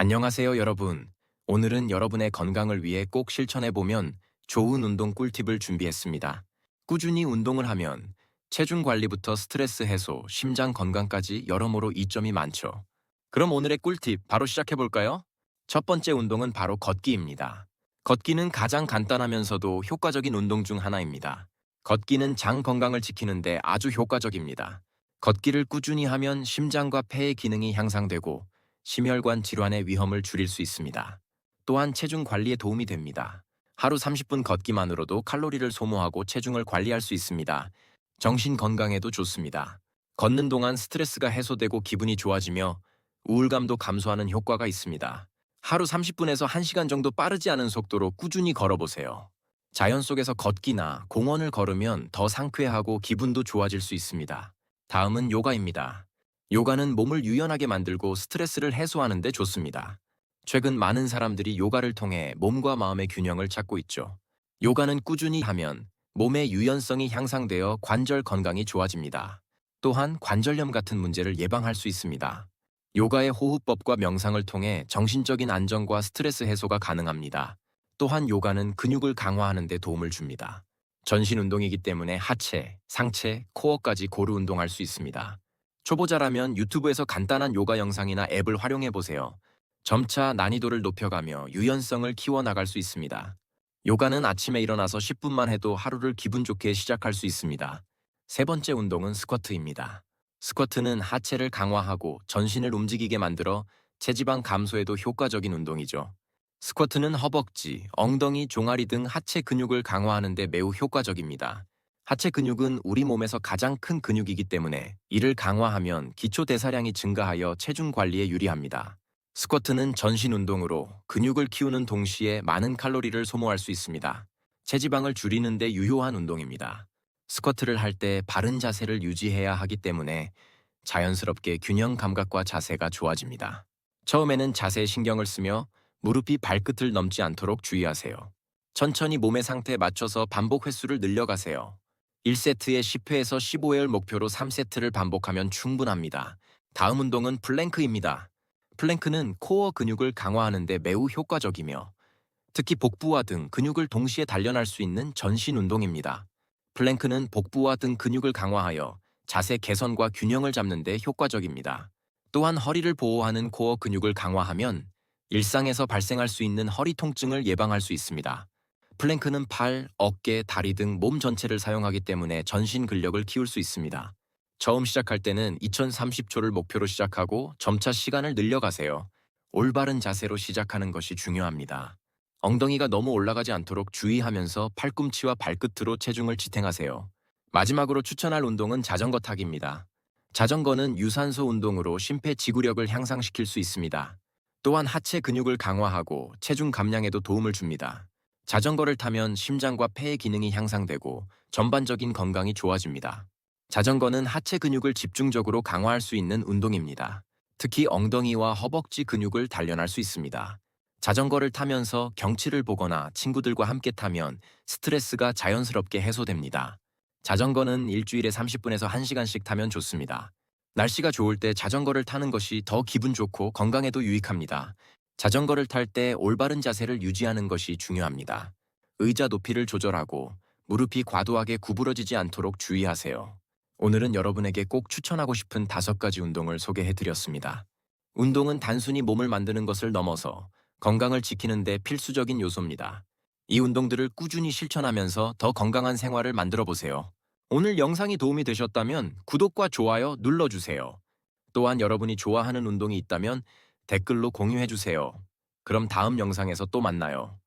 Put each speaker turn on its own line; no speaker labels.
안녕하세요, 여러분. 오늘은 여러분의 건강을 위해 꼭 실천해보면 좋은 운동 꿀팁을 준비했습니다. 꾸준히 운동을 하면 체중 관리부터 스트레스 해소, 심장 건강까지 여러모로 이점이 많죠. 그럼 오늘의 꿀팁 바로 시작해볼까요? 첫 번째 운동은 바로 걷기입니다. 걷기는 가장 간단하면서도 효과적인 운동 중 하나입니다. 걷기는 장 건강을 지키는데 아주 효과적입니다. 걷기를 꾸준히 하면 심장과 폐의 기능이 향상되고 심혈관 질환의 위험을 줄일 수 있습니다. 또한 체중 관리에 도움이 됩니다. 하루 30분 걷기만으로도 칼로리를 소모하고 체중을 관리할 수 있습니다. 정신 건강에도 좋습니다. 걷는 동안 스트레스가 해소되고 기분이 좋아지며 우울감도 감소하는 효과가 있습니다. 하루 30분에서 1시간 정도 빠르지 않은 속도로 꾸준히 걸어보세요. 자연 속에서 걷기나 공원을 걸으면 더 상쾌하고 기분도 좋아질 수 있습니다. 다음은 요가입니다. 요가는 몸을 유연하게 만들고 스트레스를 해소하는 데 좋습니다. 최근 많은 사람들이 요가를 통해 몸과 마음의 균형을 찾고 있죠. 요가는 꾸준히 하면 몸의 유연성이 향상되어 관절 건강이 좋아집니다. 또한 관절염 같은 문제를 예방할 수 있습니다. 요가의 호흡법과 명상을 통해 정신적인 안정과 스트레스 해소가 가능합니다. 또한 요가는 근육을 강화하는 데 도움을 줍니다. 전신 운동이기 때문에 하체, 상체, 코어까지 고루 운동할 수 있습니다. 초보자라면 유튜브에서 간단한 요가 영상이나 앱을 활용해 보세요. 점차 난이도를 높여가며 유연성을 키워나갈 수 있습니다. 요가는 아침에 일어나서 10분만 해도 하루를 기분 좋게 시작할 수 있습니다. 세 번째 운동은 스쿼트입니다. 스쿼트는 하체를 강화하고 전신을 움직이게 만들어 체지방 감소에도 효과적인 운동이죠. 스쿼트는 허벅지, 엉덩이, 종아리 등 하체 근육을 강화하는 데 매우 효과적입니다. 하체 근육은 우리 몸에서 가장 큰 근육이기 때문에 이를 강화하면 기초 대사량이 증가하여 체중 관리에 유리합니다. 스쿼트는 전신 운동으로 근육을 키우는 동시에 많은 칼로리를 소모할 수 있습니다. 체지방을 줄이는 데 유효한 운동입니다. 스쿼트를 할 때 바른 자세를 유지해야 하기 때문에 자연스럽게 균형 감각과 자세가 좋아집니다. 처음에는 자세에 신경을 쓰며 무릎이 발끝을 넘지 않도록 주의하세요. 천천히 몸의 상태에 맞춰서 반복 횟수를 늘려가세요. 1세트에 10회에서 15회를 목표로 3세트를 반복하면 충분합니다. 다음 운동은 플랭크입니다. 플랭크는 코어 근육을 강화하는 데 매우 효과적이며 특히 복부와 등 근육을 동시에 단련할 수 있는 전신 운동입니다. 플랭크는 복부와 등 근육을 강화하여 자세 개선과 균형을 잡는 데 효과적입니다. 또한 허리를 보호하는 코어 근육을 강화하면 일상에서 발생할 수 있는 허리 통증을 예방할 수 있습니다. 플랭크는 팔, 어깨, 다리 등 몸 전체를 사용하기 때문에 전신 근력을 키울 수 있습니다. 처음 시작할 때는 2030초를 목표로 시작하고 점차 시간을 늘려가세요. 올바른 자세로 시작하는 것이 중요합니다. 엉덩이가 너무 올라가지 않도록 주의하면서 팔꿈치와 발끝으로 체중을 지탱하세요. 마지막으로 추천할 운동은 자전거 타기입니다. 자전거는 유산소 운동으로 심폐지구력을 향상시킬 수 있습니다. 또한 하체 근육을 강화하고 체중 감량에도 도움을 줍니다. 자전거를 타면 심장과 폐의 기능이 향상되고 전반적인 건강이 좋아집니다. 자전거는 하체 근육을 집중적으로 강화할 수 있는 운동입니다. 특히 엉덩이와 허벅지 근육을 단련할 수 있습니다. 자전거를 타면서 경치를 보거나 친구들과 함께 타면 스트레스가 자연스럽게 해소됩니다. 자전거는 일주일에 30분에서 1시간씩 타면 좋습니다. 날씨가 좋을 때 자전거를 타는 것이 더 기분 좋고 건강에도 유익합니다. 자전거를 탈 때 올바른 자세를 유지하는 것이 중요합니다. 의자 높이를 조절하고 무릎이 과도하게 구부러지지 않도록 주의하세요. 오늘은 여러분에게 꼭 추천하고 싶은 다섯 가지 운동을 소개해 드렸습니다. 운동은 단순히 몸을 만드는 것을 넘어서 건강을 지키는 데 필수적인 요소입니다. 이 운동들을 꾸준히 실천하면서 더 건강한 생활을 만들어 보세요. 오늘 영상이 도움이 되셨다면 구독과 좋아요 눌러주세요. 또한 여러분이 좋아하는 운동이 있다면 댓글로 공유해 주세요. 그럼 다음 영상에서 또 만나요.